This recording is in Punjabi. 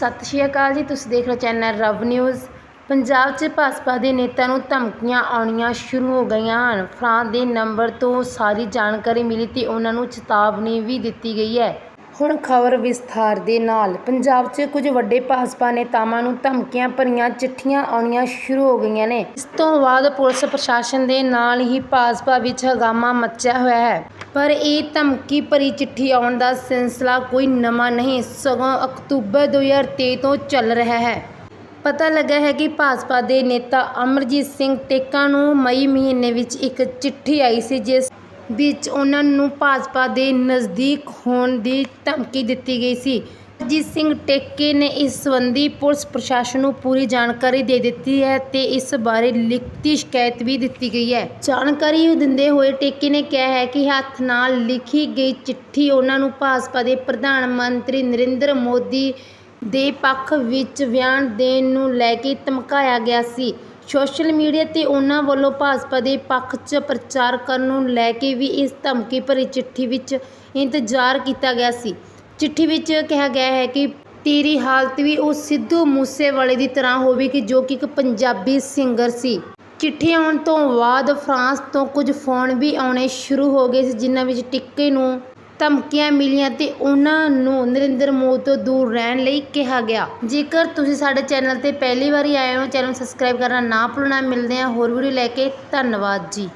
ਸਤਿ ਸ਼੍ਰੀ ਅਕਾਲ ਜੀ, ਤੁਸੀਂ ਦੇਖ ਰਹੇ ਚੈਨਲ ਰਵ ਨਿਊਜ਼। ਪੰਜਾਬ 'ਚ ਭਾਜਪਾ ਦੇ ਨੇਤਾ ਨੂੰ ਧਮਕੀਆਂ ਆਉਣੀਆਂ ਸ਼ੁਰੂ ਹੋ ਗਈਆਂ ਹਨ। ਫਰਾਂਸ ਦੇ ਨੰਬਰ ਤੋਂ ਸਾਰੀ ਜਾਣਕਾਰੀ ਮਿਲੀ ਤੇ ਉਹਨਾਂ ਨੂੰ ਚੇਤਾਵਨੀ ਵੀ ਦਿੱਤੀ ਗਈ ਹੈ। ਹੁਣ ਖਬਰ ਵਿਸਥਾਰ ਦੇ ਨਾਲ। ਪੰਜਾਬ 'ਚ ਕੁਝ ਵੱਡੇ ਭਾਜਪਾ ਨੇਤਾਵਾਂ ਨੂੰ ਧਮਕੀਆਂ ਭਰੀਆਂ ਚਿੱਠੀਆਂ ਆਉਣੀਆਂ ਸ਼ੁਰੂ ਹੋ ਗਈਆਂ ਨੇ। ਇਸ ਤੋਂ ਬਾਅਦ ਪੁਲਿਸ ਪ੍ਰਸ਼ਾਸਨ ਦੇ ਨਾਲ ਹੀ ਭਾਜਪਾ ਵਿੱਚ ਹਗਾਮਾ ਮੱਚਿਆ ਹੋਇਆ ਹੈ। ਪਰ ਇਹ ਧਮਕੀ ਭਰੀ ਚਿੱਠੀ ਆਉਣ ਦਾ ਸਿਲਸਿਲਾ ਕੋਈ ਨਵਾਂ ਨਹੀਂ, ਸਗੋਂ ਅਕਤੂਬਰ 2023 ਤੋਂ ਚੱਲ ਰਿਹਾ ਹੈ। ਪਤਾ ਲੱਗਾ ਹੈ ਕਿ ਭਾਜਪਾ ਦੇ ਨੇਤਾ ਅਮਰਜੀਤ ਸਿੰਘ ਟੇਕਾ ਨੂੰ ਮਈ ਮਹੀਨੇ ਵਿੱਚ ਇੱਕ ਚਿੱਠੀ ਆਈ ਸੀ, ਜਿਸ ਵਿੱਚ ਉਹਨਾਂ ਨੂੰ ਭਾਜਪਾ ਦੇ ਨਜ਼ਦੀਕ ਹੋਣ ਦੀ ਧਮਕੀ ਦਿੱਤੀ ਗਈ ਸੀ। ਅਜੀਤ ਸਿੰਘ ਟੇਕੇ ਨੇ ਇਸ ਸੰਬੰਧੀ ਪੁਲਿਸ ਪ੍ਰਸ਼ਾਸਨ ਨੂੰ ਪੂਰੀ ਜਾਣਕਾਰੀ ਦੇ ਦਿੱਤੀ ਹੈ ਤੇ ਇਸ ਬਾਰੇ ਲਿਖਤੀ ਸ਼ਿਕਾਇਤ ਵੀ ਦਿੱਤੀ ਗਈ ਹੈ। ਜਾਣਕਾਰੀ ਦਿੰਦੇ ਹੋਏ ਟੇਕੇ ਨੇ ਕਿਹਾ ਹੈ ਕਿ ਹੱਥ ਨਾਲ ਲਿਖੀ ਗਈ ਚਿੱਠੀ ਉਹਨਾਂ ਨੂੰ ਭਾਜਪਾ ਦੇ ਪ੍ਰਧਾਨ ਮੰਤਰੀ ਨਰਿੰਦਰ ਮੋਦੀ ਦੇ ਪੱਖ ਵਿੱਚ ਬਿਆਨ ਦੇਣ ਨੂੰ ਲੈ ਕੇ ਧਮਕਾਇਆ ਗਿਆ ਸੀ। ਸੋਸ਼ਲ ਮੀਡੀਆ ਤੇ ਉਹਨਾਂ ਵੱਲੋਂ ਭਾਜਪਾ ਦੇ ਪੱਖ 'ਚ ਪ੍ਰਚਾਰ ਕਰਨ ਨੂੰ ਲੈ ਕੇ ਵੀ ਇਸ ਧਮਕੀ ਭਰੀ ਚਿੱਠੀ ਵਿੱਚ ਇੰਤਜ਼ਾਰ ਕੀਤਾ ਗਿਆ ਸੀ। ਚਿੱਠੀ ਵਿੱਚ ਕਿਹਾ ਗਿਆ ਹੈ ਕਿ ਤੇਰੀ ਹਾਲਤ ਵੀ ਉਹ ਸਿੱਧੂ ਮੂਸੇਵਾਲੇ ਦੀ ਤਰ੍ਹਾਂ ਹੋਵੇਗੀ ਜੋ ਕਿ ਇੱਕ ਪੰਜਾਬੀ ਸਿੰਗਰ ਸੀ। ਚਿੱਠੀ ਆਉਣ ਤੋਂ ਬਾਅਦ ਫਰਾਂਸ ਤੋਂ ਕੁਝ ਫੋਨ ਵੀ ਆਉਣੇ ਸ਼ੁਰੂ ਹੋ ਗਏ ਸੀ, ਜਿਨ੍ਹਾਂ ਵਿੱਚ ਟਿੱਕੇ ਨੂੰ ਧਮਕੀਆਂ ਮਿਲੀਆਂ ਤੇ ਉਹਨਾਂ ਨੂੰ ਨਰਿੰਦਰ ਮੋਦੀ ਤੋਂ ਦੂਰ ਰਹਿਣ ਲਈ ਕਿਹਾ ਗਿਆ। ਜੇਕਰ ਤੁਸੀਂ ਸਾਡੇ ਚੈਨਲ ਤੇ ਪਹਿਲੀ ਵਾਰੀ ਆਏ ਹੋ, ਚੈਨਲ ਸਬਸਕ੍ਰਾਈਬ ਕਰਨਾ ਨਾ ਭੁੱਲਣਾ। ਮਿਲਦੇ ਹਾਂ ਹੋਰ ਵੀਡੀਓ ਲੈ ਕੇ। ਧੰਨਵਾਦ ਜੀ।